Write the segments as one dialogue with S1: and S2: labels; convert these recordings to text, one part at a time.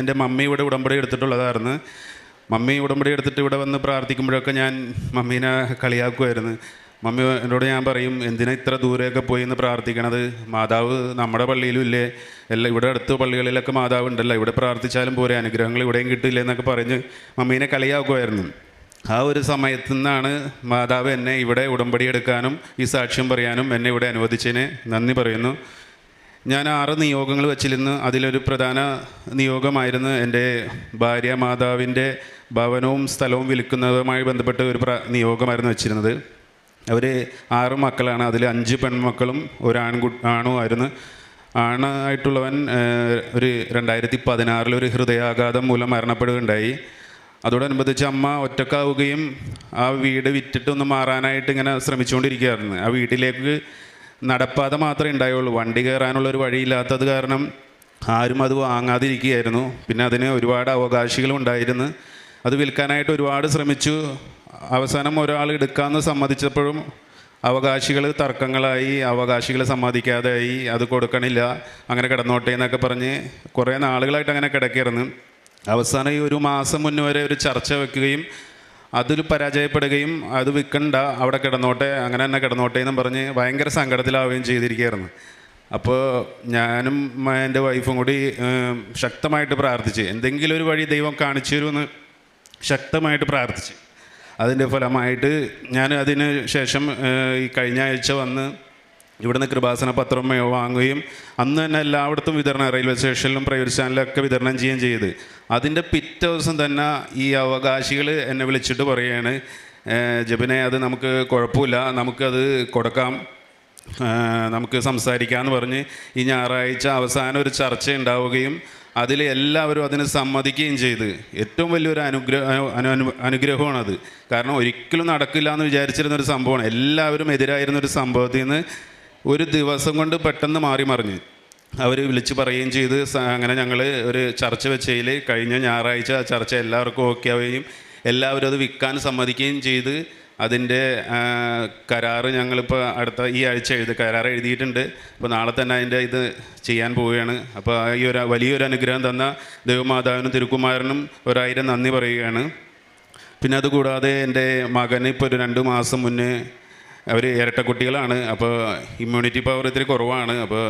S1: എന്റെ മമ്മി ഇവിടെ ഉടമ്പടി എടുത്തിട്ടുള്ളതായിരുന്നു. മമ്മി ഉടമ്പടി എടുത്തിട്ട് ഇവിടെ വന്ന് പ്രാർത്ഥിക്കുമ്പോഴൊക്കെ ഞാൻ മമ്മീനെ കളിയാക്കുമായിരുന്നു മമ്മി എന്നോട് ഞാൻ പറയും എന്തിനാ ഇത്ര ദൂരെയൊക്കെ പോയി എന്ന് പ്രാർത്ഥിക്കണത്? മാതാവ് നമ്മുടെ പള്ളിയിലും ഇല്ലേ? എല്ലാം ഇവിടെ അടുത്ത പള്ളികളിലൊക്കെ മാതാവ് ഉണ്ടല്ലോ. ഇവിടെ പ്രാർത്ഥിച്ചാലും പോരെ അനുഗ്രഹങ്ങൾ ഇവിടെയും കിട്ടില്ല? എന്നൊക്കെ പറഞ്ഞ് മമ്മീനെ കളിയാക്കുമായിരുന്നു ആ ഒരു സമയത്തു നിന്നാണ് മാതാവ് എന്നെ ഇവിടെ ഉടമ്പടി എടുക്കാനും ഈ സാക്ഷ്യം പറയാനും എന്നെ ഇവിടെ അനുവദിച്ചതിന് നന്ദി പറയുന്നു. ഞാൻ ആറ് നിയോഗങ്ങൾ വച്ചിരുന്നു. അതിലൊരു പ്രധാന നിയോഗമായിരുന്നു എന്റെ ഭാര്യ മാതാവിന്റെ ഭവനവും സ്ഥലവും വിൽക്കുന്നതുമായി ബന്ധപ്പെട്ട ഒരു നിയോഗമായിരുന്നു വെച്ചിരുന്നത്. അവർ ആറ് മക്കളാണ്. അതിൽ അഞ്ച് പെൺമക്കളും ഒരു ആൺകു ആണുമായിരുന്നു ആണായിട്ടുള്ളവൻ ഒരു രണ്ടായിരത്തി പതിനാറിൽ ഒരു ഹൃദയാഘാതം മൂലം മരണപ്പെടുകയുണ്ടായി. അതോടനുബന്ധിച്ച് അമ്മ ഒറ്റക്കാവുകയും ആ വീട് വിറ്റിട്ടൊന്ന് മാറാനായിട്ട് ഇങ്ങനെ ശ്രമിച്ചുകൊണ്ടിരിക്കുകയായിരുന്നു. ആ വീട്ടിലേക്ക് നടപ്പാത മാത്രമേ ഉണ്ടായുള്ളൂ. വണ്ടി കയറാനുള്ള ഒരു വഴിയില്ലാത്തത് കാരണം ആരും അത് വാങ്ങാതിരിക്കുകയായിരുന്നു. പിന്നെ അതിന് ഒരുപാട് അവകാശികളും ഉണ്ടായിരുന്നു. അത് വിൽക്കാനായിട്ട് ഒരുപാട് ശ്രമിച്ചു. അവസാനം ഒരാൾ എടുക്കാമെന്ന് സമ്മതിച്ചപ്പോഴും അവകാശികൾ തർക്കങ്ങളായി അവകാശികൾ സമ്മതിക്കാതെയായി അത് കൊടുക്കണില്ല അങ്ങനെ കിടന്നോട്ടെ എന്നൊക്കെ പറഞ്ഞ് കുറേ നാളുകളായിട്ട് അങ്ങനെ കിടക്കിയിരുന്നു അവസാനം ഈ ഒരു മാസം മുന്നേ വരെ ഒരു ചർച്ച വെക്കുകയും അതിൽ പരാജയപ്പെടുകയും അത് വിൽക്കണ്ട അവിടെ കിടന്നോട്ടെ അങ്ങനെ തന്നെ കിടന്നോട്ടെ എന്നും പറഞ്ഞ് ഭയങ്കര സങ്കടത്തിലാവുകയും ചെയ്തിരിക്കുകയായിരുന്നു. അപ്പോൾ ഞാനും എന്റെ വൈഫും കൂടി ശക്തമായിട്ട് പ്രാർത്ഥിച്ച് എന്തെങ്കിലും ഒരു വഴി ദൈവം കാണിച്ചു തരുമെന്ന് ശക്തമായിട്ട് പ്രാർത്ഥിച്ച്. അതിന്റെ ഫലമായിട്ട് ഞാൻ അതിന് ശേഷം ഈ കഴിഞ്ഞ ആഴ്ച വന്ന് ഇവിടുന്ന് കൃപാസന പത്രം വാങ്ങുകയും അന്ന് തന്നെ എല്ലായിടത്തും വിതരണം റെയിൽവേ സ്റ്റേഷനിലും പ്രൈവറ്റ് സ്റ്റാൻഡിലൊക്കെ വിതരണം ചെയ്യുകയും ചെയ്ത്. അതിന്റെ പിറ്റേ ദിവസം തന്നെ ഈ അവകാശികൾ എന്നെ വിളിച്ചിട്ട് പറയുകയാണ് "ഏഹ്, ജബിനെ അത് നമുക്ക് കുഴപ്പമില്ല നമുക്കത് കൊടുക്കാം നമുക്ക് സംസാരിക്കാമെന്ന് പറഞ്ഞ് ഈ ഞായറാഴ്ച അവസാനം ഒരു ചർച്ച ഉണ്ടാവുകയും അതിൽ എല്ലാവരും അതിന് സമ്മതിക്കുകയും ചെയ്ത്. ഏറ്റവും വലിയൊരു അനുഗ്രഹ അനു അനു അനുഗ്രഹമാണത്. കാരണം ഒരിക്കലും നടക്കില്ല എന്ന് വിചാരിച്ചിരുന്ന ഒരു സംഭവമാണ്. എല്ലാവരും എതിരായിരുന്ന ഒരു സംഭവത്തിൽ നിന്ന് ഒരു ദിവസം കൊണ്ട് പെട്ടെന്ന് മാറി മറിഞ്ഞ്. അവർ വിളിച്ച് പറയുകയും ചെയ്ത് അങ്ങനെ ഞങ്ങൾ ഒരു ചർച്ച വെച്ചതിൽ കഴിഞ്ഞ ഞായറാഴ്ച ആ ചർച്ച എല്ലാവർക്കും ഓക്കെ ആവുകയും എല്ലാവരും അത് വിൽക്കാൻ സമ്മതിക്കുകയും ചെയ്ത് അതിന്റെ കരാറ് ഞങ്ങളിപ്പോൾ അടുത്ത ഈ ആഴ്ച എഴുതി കരാർ എഴുതിയിട്ടുണ്ട്. അപ്പോൾ നാളെ തന്നെ അതിന്റെ ഇത് ചെയ്യാൻ പോവുകയാണ്. അപ്പോൾ ഈ ഒരു വലിയൊരു അനുഗ്രഹം തന്ന ദേവമാതാവിനും തിരുക്കുമാരനും ഒരായിരം നന്ദി പറയുകയാണ്. പിന്നെ അതുകൂടാതെ എന്റെ മകന് ഇപ്പോൾ ഒരു രണ്ട് മാസം മുന്നേ അവർ ഇരട്ട കുട്ടികളാണ്. അപ്പോൾ ഇമ്മ്യൂണിറ്റി പവർ ഇത്തിരി കുറവാണ്. അപ്പോൾ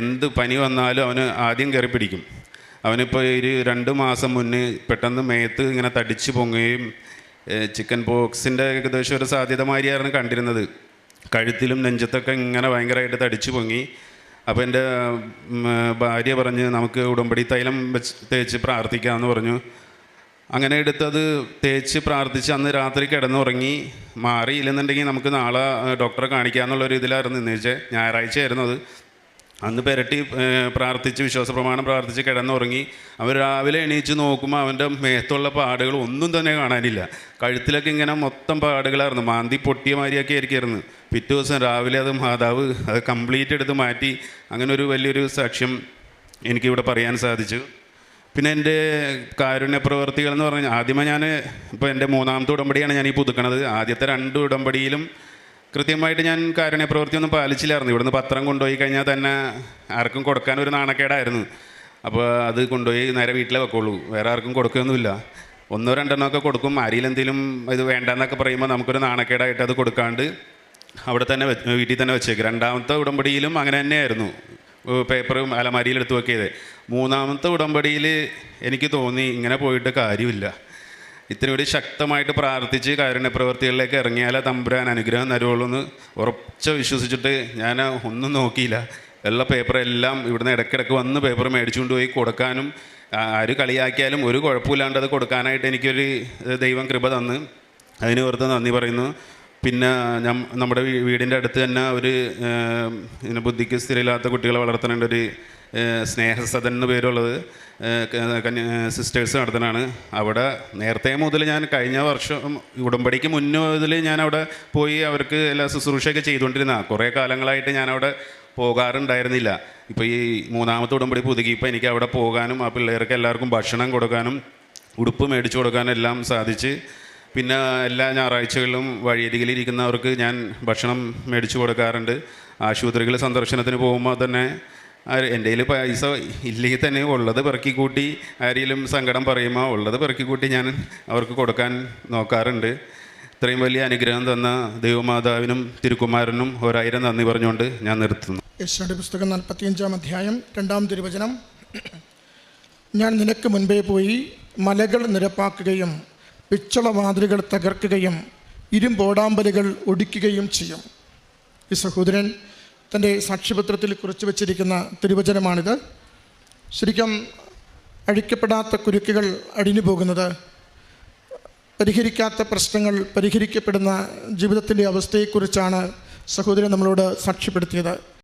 S1: എന്ത് പനി വന്നാലും അവന് ആദ്യം കയറി പിടിക്കും. അവനിപ്പോൾ ഒരു രണ്ട് മാസം മുന്നേ പെട്ടെന്ന് മേത്ത് ഇങ്ങനെ തടിച്ച് പൊങ്ങുകയും ചിക്കൻ പോക്സിന്റെ ഏകദേശം ഒരു സാധ്യത മാതിരിയായിരുന്നു കണ്ടിരുന്നത്. കഴുത്തിലും നെഞ്ചത്തൊക്കെ ഇങ്ങനെ ഭയങ്കരമായിട്ട് തടിച്ച് പൊങ്ങി. അപ്പോൾ എന്റെ ഭാര്യ പറഞ്ഞ് നമുക്ക് ഉടമ്പടി തൈലം വെച്ച് തേച്ച് പ്രാർത്ഥിക്കാമെന്ന് പറഞ്ഞു. അങ്ങനെ എടുത്തത് തേച്ച് പ്രാർത്ഥിച്ച് അന്ന് രാത്രി കിടന്നുറങ്ങി. മാറിയില്ലെന്നുണ്ടെങ്കിൽ നമുക്ക് നാളെ ഡോക്ടറെ കാണിക്കാമെന്നുള്ളൊരു ഇതിലായിരുന്നു ഇന്നേച്ച് ഞായറാഴ്ച ആയിരുന്നു അത്. അന്ന് പെരട്ടി പ്രാർത്ഥിച്ച് വിശ്വാസ പ്രമാണം പ്രാർത്ഥിച്ച് കിടന്നുറങ്ങി. അവർ രാവിലെ എണീച്ച് നോക്കുമ്പോൾ അവന്റെ മേത്തുള്ള പാടുകൾ ഒന്നും തന്നെ കാണാനില്ല. കഴുത്തിലൊക്കെ ഇങ്ങനെ മൊത്തം പാടുകളായിരുന്നു. മാന്തി പൊട്ടിയ മാതിരിയൊക്കെ ആയിരിക്കുമായിരുന്നു പിറ്റേ ദിവസം രാവിലെ അത് മാതാവ് അത് കംപ്ലീറ്റ് എടുത്ത് മാറ്റി. അങ്ങനെ ഒരു വലിയൊരു സാക്ഷ്യം എനിക്കിവിടെ പറയാൻ സാധിച്ചു. പിന്നെ എന്റെ കാരുണ്യ പ്രവർത്തികൾ എന്ന് പറഞ്ഞാൽ ആദ്യമേ ഞാൻ ഇപ്പോൾ എന്റെ മൂന്നാമത്തെ ഉടമ്പടിയാണ് ഞാൻ ഈ പുതുക്കണത്. ആദ്യത്തെ രണ്ട് ഉടമ്പടിയിലും കൃത്യമായിട്ട് ഞാൻ കാരുണ്യ പ്രവൃത്തിയൊന്നും പാലിച്ചില്ലായിരുന്നു. ഇവിടുന്ന് പത്രം കൊണ്ടുപോയി കഴിഞ്ഞാൽ തന്നെ ആർക്കും കൊടുക്കാൻ ഒരു നാണക്കേടായിരുന്നു. അപ്പോൾ അത് കൊണ്ടുപോയി നേരെ വീട്ടിലെ വെക്കുള്ളൂ. വേറെ ആർക്കും കൊടുക്കുകയൊന്നുമില്ല. ഒന്നോ രണ്ടെണ്ണോ ഒക്കെ കൊടുക്കും. ആരെങ്കിലും ഇത് വേണ്ടെന്നൊക്കെ പറയുമ്പോൾ നമുക്കൊരു നാണക്കേടായിട്ട് അത് കൊടുക്കാണ്ട് അവിടെ തന്നെ വീട്ടിൽ തന്നെ വെച്ചേക്കും. രണ്ടാമത്തെ ഉടമ്പടിയിലും അങ്ങനെ തന്നെയായിരുന്നു. പേപ്പറും അലമാരിയിൽ എടുത്തു വെക്കിയത്. മൂന്നാമത്തെ ഉടമ്പടിയിൽ എനിക്ക് തോന്നി ഇങ്ങനെ പോയിട്ട് കാര്യമില്ല. ഇത്തിരി കൂടി ശക്തമായിട്ട് പ്രാർത്ഥിച്ച് കാരുണ്യ പ്രവൃത്തികളിലേക്ക് ഇറങ്ങിയാലേ തമ്പുരാൻ അനുഗ്രഹം തരുള്ളൂ എന്ന് ഉറച്ച വിശ്വസിച്ചിട്ട് ഞാൻ ഒന്നും നോക്കിയില്ല. എല്ലാ പേപ്പറെല്ലാം ഇവിടുന്ന് ഇടയ്ക്കിടയ്ക്ക് വന്ന് പേപ്പർ മേടിച്ചുകൊണ്ട് പോയി കൊടുക്കാനും ആര് കളിയാക്കിയാലും ഒരു കുഴപ്പമില്ലാണ്ട് അത് കൊടുക്കാനായിട്ട് എനിക്കൊരു ദൈവം കൃപ തന്ന്. അതിന് ഓർത്ത് നന്ദി പറയുന്നു. പിന്നെ ഞാൻ നമ്മുടെ വീടിന്റെ അടുത്ത് തന്നെ ഒരു പിന്നെ ബുദ്ധിക്ക് സ്ഥിരമില്ലാത്ത കുട്ടികളെ വളർത്തുന്നുണ്ട് ഒരു സ്നേഹസദൻ എന്ന് പേരുള്ളത് സിസ്റ്റേഴ്സ് നടത്തുന്നതാണ്. അവിടെ നേരത്തെ മുതൽ ഞാൻ കഴിഞ്ഞ വർഷം ഉടമ്പടിക്ക് മുന്നേ ഞാൻ അവിടെ പോയി അവർക്ക് എല്ലാ ശുശ്രൂഷയൊക്കെ ചെയ്തുകൊണ്ടിരുന്ന. കുറേ കാലങ്ങളായിട്ട് ഞാൻ അവിടെ പോകാറുണ്ടായിരുന്നില്ല. ഇപ്പോൾ ഈ മൂന്നാമത്തെ ഉടമ്പടി പുതുക്കിയപ്പോൾ എനിക്ക് അവിടെ പോകാനും ആ പിള്ളേർക്ക് എല്ലാവർക്കും ഭക്ഷണം കൊടുക്കാനും ഉടുപ്പ് മേടിച്ചു കൊടുക്കാനും എല്ലാം സാധിച്ച് പിന്നെ എല്ലാ ഞായറാഴ്ചകളിലും വഴിയരികിലിരിക്കുന്നവർക്ക് ഞാൻ ഭക്ഷണം മേടിച്ചു കൊടുക്കാറുണ്ട്. ആശുപത്രികൾ സന്ദർശനത്തിന് പോകുമ്പോൾ തന്നെ എന്റെ കയ്യിൽ പൈസ ഇല്ലെങ്കിൽ തന്നെ ഉള്ളത് പെറുക്കി കൂട്ടി ആരെങ്കിലും സങ്കടം പറയുമ്പോൾ ഉള്ളത് പെറുക്കി കൂട്ടി ഞാൻ അവർക്ക് കൊടുക്കാൻ നോക്കാറുണ്ട്. ഇത്രയും വലിയ അനുഗ്രഹം തന്ന ദൈവമാതാവിനും തിരുക്കുമാരനും ഒരായിരം നന്ദി പറഞ്ഞുകൊണ്ട് ഞാൻ നിർത്തുന്നു.
S2: യശയുടെ പുസ്തകം നാൽപ്പത്തിയഞ്ചാം അധ്യായം രണ്ടാം തിരുവചനം. ഞാൻ നിനക്ക് മുൻപേ പോയി മലകൾ നിരപ്പാക്കുകയും പിച്ചള മാതൃകൾ തകർക്കുകയും ഇരുമ്പോടാമ്പലുകൾ ഒടിക്കുകയും ചെയ്യും. ഈ സഹോദരൻ തന്റെ സാക്ഷ്യപത്രത്തിൽ കുറിച്ച് വച്ചിരിക്കുന്ന തിരുവചനമാണിത്. ശരിക്കും അഴിക്കപ്പെടാത്ത കുരുക്കുകൾ അടിഞ്ഞു പോകുന്നത് പരിഹരിക്കാത്ത പ്രശ്നങ്ങൾ പരിഹരിക്കപ്പെടുന്ന ജീവിതത്തിന്റെ അവസ്ഥയെക്കുറിച്ചാണ് സഹോദരൻ നമ്മളോട് സാക്ഷ്യപ്പെടുത്തിയത്.